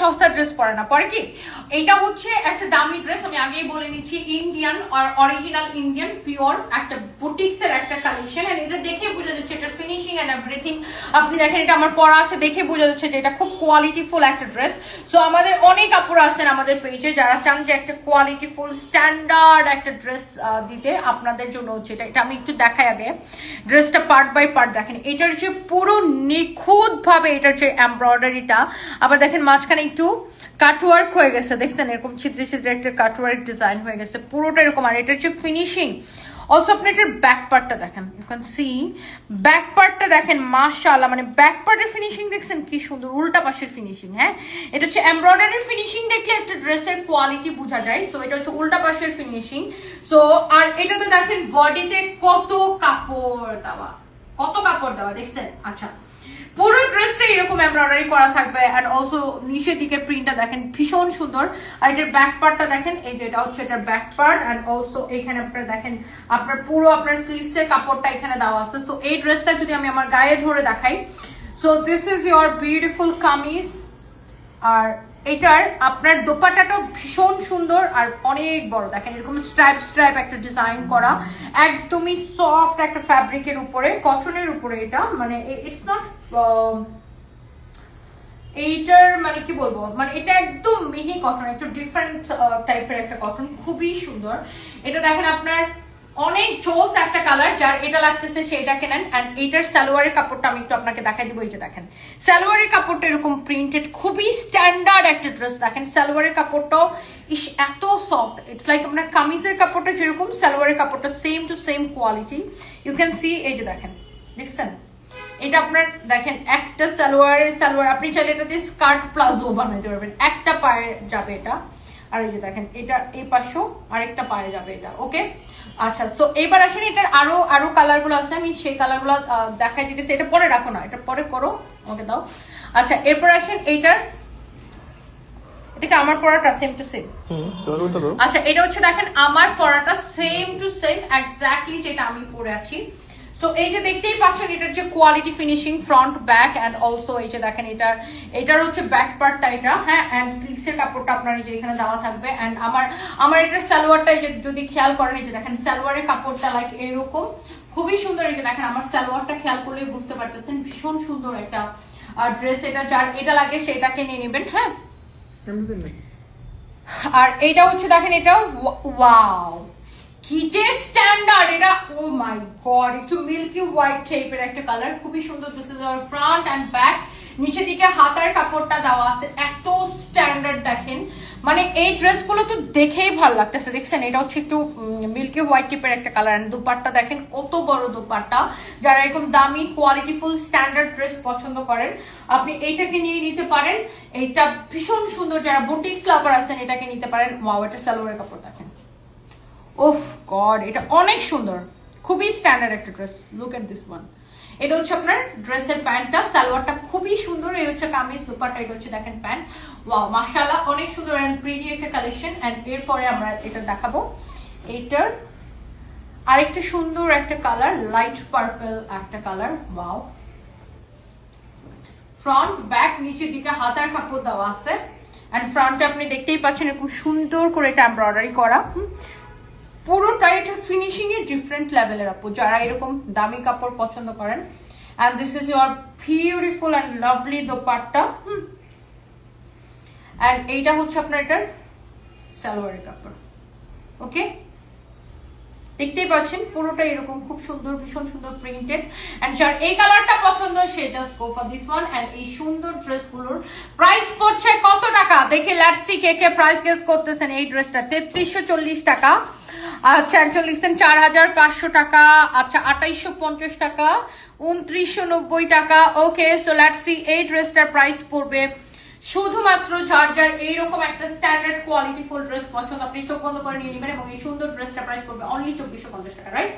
সস্তা ড্রেস পরে না। পরে কি? এটা হচ্ছে একটা দামি ড্রেস আমি আগেই বলে নিচ্ছি ইন্ডিয়ান আর অরিজিনাল ইন্ডিয়ান পিওর একটা বুটিক্স এর একটা কালেকশন এন্ড এটা দেখে বোঝা যাচ্ছে এটা ফিনিশিং এন্ড এভরিথিং আপনি দেখেন এটা আমার পরা আছে, দেখে বোঝা যাচ্ছে যে এটা খুব কোয়ালিটিফুল একটা ড্রেস সো আমাদের অনেক আপুরা আছেন আমাদের পেজে যারা চান যে একটা কোয়ালিটিফুল স্ট্যান্ডার্ড একটা ড্রেস দিতে আপনাদের জন্য হচ্ছে এটা। এটা আমি একটু দেখাই আগে। ড্রেসটা পার্ট বাই পার্ট দেখেন। এটার যে পুরো নিখুঁত ভাবে এটার যে এমব্রয়ডারিটা আবার দেখেন মাঝখানে একটু কাটওয়ার্ক হয়ে গেছে। দেখছেন, এরকম ছিদ্রে ছিদ্রে একটা কাটওয়ার্ক ডিজাইন হয়ে গেছে। পুরোটা এরকম। আর এটার যে ফিনিশিং অলসো আপনি এটার ব্যাক পার্টটা দেখেন। সি ব্যাক পার্টটা দেখেন, মাশাআল্লাহ। মানে ব্যাক পার্টের ফিনিশিং দেখছেন, কি সুন্দর। উল্টা পাশের ফিনিশিং হ্যাঁ? এটা হচ্ছে এমব্রয়ডারির ফিনিশিং দেখলে একটা ড্রেসের কোয়ালিটি বোঝা যায়। সো এটা হচ্ছে উল্টা পাশের ফিনিশিং সো আর এটাতে দেখেন বডিতে কত কাপড় দেওয়া। কত কাপড় দেওয়া, দেখছেন? আচ্ছা। পুরো ড্রেসটা এরকম এমব্রয়ডারি করা থাকবে এন্ড অলসো নিচের দিকে প্রিন্টটা দেখেন ভীষণ সুন্দর। আর এটার ব্যাক পার্টটা দেখেন, এই যে এটা হচ্ছে এটার ব্যাক পার্ট এন্ড অলসো এখানে আপনারা দেখেন, আপনার পুরো আপনার স্লিভস এর কাপড়টা এখানে দেওয়া আছে। সো এই ড্রেসটা যদি আমি আমার গায়ে ধরে দেখাই so this is your beautiful kameez. আর এটার আপনার দোপাটাটাও ভীষণ সুন্দর। আর অনেক বড়, দেখেন এরকম স্ট্রাইপ স্ট্রাইপ একটা ডিজাইন করা, একদমই সফট একটা ফ্যাব্রিকের উপরে কটনের উপরে এটা মানে ইটস নট এইটার মানে কি বলব মানে এটা একদম মিহি কটন একটু ডিফারেন্ট টাইপের একটা কটন খুবই সুন্দর। এটা দেখেন আপনার অনেক জোস একটা কালার যার এটা লাগতেছে সেটা কেনেন অ্যান্ড এইটার সালোয়ারের কাপড়টা আমি একটু আপনাকে দেখাই দিব, এই যে দেখেন। সালোয়ারের কাপড়টা এরকম প্রিন্টেড খুবই স্ট্যান্ডার্ড একটা ড্রেস দেখেন, সালোয়ারের কাপড়টাও ইস, এত সফট ইটস লাইক আপনার কামিজের কাপড়টা যেরকম, সালোয়ারের কাপড়টা same to same quality you can see এই যে দেখেন, দেখছেন? এটা আপনার, দেখেন, একটা সালোয়ার সালোয়ার, আপনি চাইলে এটা দিয়ে স্কার্ট প্লাজো বানাতে পারবেন। একটা পায়ে যাবে এটা। আর এই যে দেখেন এটা এই পাশেও আরেকটা পায়ে যাবে এটা ওকে? আচ্ছা সো এবার আসেন এটার আরও আরও কালারগুলো আছে আমি সেই কালারগুলো দেখাই দিতেছি। এটা পরে রাখো না এটা পরে করো আমাকে দাও। আচ্ছা এরপর আসেন এইটার এটাকে আমার পড়াটা সেম টু সেম আচ্ছা এটা হচ্ছে দেখেন আমার পড়াটা সেম টু সেম এক্স্যাক্টলি যেটা আমি পরে আছি। সো এই যে দেখতেই পাচ্ছেন এটার যে quality finishing front back and also এই যে দেখেন এটার এটার হচ্ছে ব্যাক পার্টটা এটা হ্যাঁ অ্যান্ড স্লিভসের কাপড়টা আপনার এই যে এখানে দেওয়া থাকবে অ্যান্ড আমার আমার এটার সালোয়ারটা এই যে যদি খেয়াল করেন এই যে দেখেন সালোয়ারের কাপড়টা লাইক এরকম খুবই সুন্দর এই যে দেখেন আমার সালোয়ারটা খেয়াল করলেই বুঝতে পারতেছেন ভীষণ সুন্দর একটা ড্রেস এটা যার এটা লাগে সেটাকে নিয়ে নেবেন হ্যাঁ। আর এটা হচ্ছে দেখেন এটা ওয়াও। কি যে স্ট্যান্ডার্ড এটা ও মাই গড একটু মিল্কি হোয়াইট টাইপের একটা কালার খুবই সুন্দর। This is our front and back নিচে দিকে হাতার কাপড়টা দেওয়া আছে। এত স্ট্যান্ডার্ড দেখেন। মানে এই ড্রেসগুলো তো দেখেই ভালো লাগতেছে। দেখছেন, এটা হচ্ছে একটু মিল্কি হোয়াইট টাইপের একটা কালার দুপাট্টা দেখেন, কত বড় দুপাট্টা। যারা এরকম দামি কোয়ালিটি ফুল স্ট্যান্ডার্ড ড্রেস পছন্দ করেন, আপনি এইটাকে নিয়ে নিতে পারেন। এইটা ভীষণ সুন্দর। যারা বুটিক্স লাভার আছেন, এটাকে নিতে পারেন। ওয়াও সালোয়ারের কাপড় দেখেন। ওফ গড, এটা অনেক সুন্দর। খুবই স্ট্যান্ডার্ড একটা dress look at this one এটা হচ্ছে আপনার ড্রেসের প্যান্টটা, সালোয়ারটা খুবই সুন্দর। এই হচ্ছে কামিজ, দুপাট্টা, এটা হচ্ছে দেখেন প্যান্ট। ওয়াও মাশাআল্লাহ, অনেক সুন্দর অ্যান্ড প্রিটি একটা কালেকশন অ্যান্ড এরপরে আমরা এটা দেখাবো। এইটার আরেকটা সুন্দর একটা কালার লাইট পার্পল একটা কালার ওয়াও ফ্রন্ট ব্যাক নিচের দিকে হাতার কাপড় দেওয়া আছে। অ্যান্ড ফ্রন্টে আপনি দেখতেই পাচ্ছেন এরকম সুন্দর করে এটা এমব্রয়ডারি করা। পুরোটাই এটা ফিনিশিং এ ডিফারেন্ট লেভেলের আপু। যারা এরকম দামি কাপড় পছন্দ করেন। And this is your beautiful and lovely dupatta, hmm. And এইটা হচ্ছে আপনার এটার সালোয়ারের কাপড়। ওকে দেখতেই পাচ্ছেন পুরোটা এরকম খুব সুন্দর, ভীষণ সুন্দর প্রিন্টেড অ্যান্ড যার এই কালারটা পছন্দ, সে just go for this one and এই সুন্দর ড্রেসগুলোর প্রাইস পড়ছে কত টাকা? দেখে ল্যাটসি কে কে প্রাইস গেস করতেছেন এই ড্রেসটা তেত্রিশশো চল্লিশ টাকা। আচ্ছা একজন লিখছেন চার হাজার পাঁচশো টাকা। আচ্ছা আঠাইশশো পঞ্চাশ টাকা। উনত্রিশশো নব্বই টাকা। ওকে সো ল্যাটসি এই ড্রেসটার প্রাইস পড়বে। শুধুমাত্র যার যার এইরকম একটা স্ট্যান্ডার্ড কোয়ালিটি ফুল ড্রেস পছন্দ, আপনি চোখ বন্ধ করে নিয়ে নেবেন এবং এই সুন্দর ড্রেসটা প্রাইস করবে অনলি চব্বিশশো পঞ্চাশ টাকা রাইট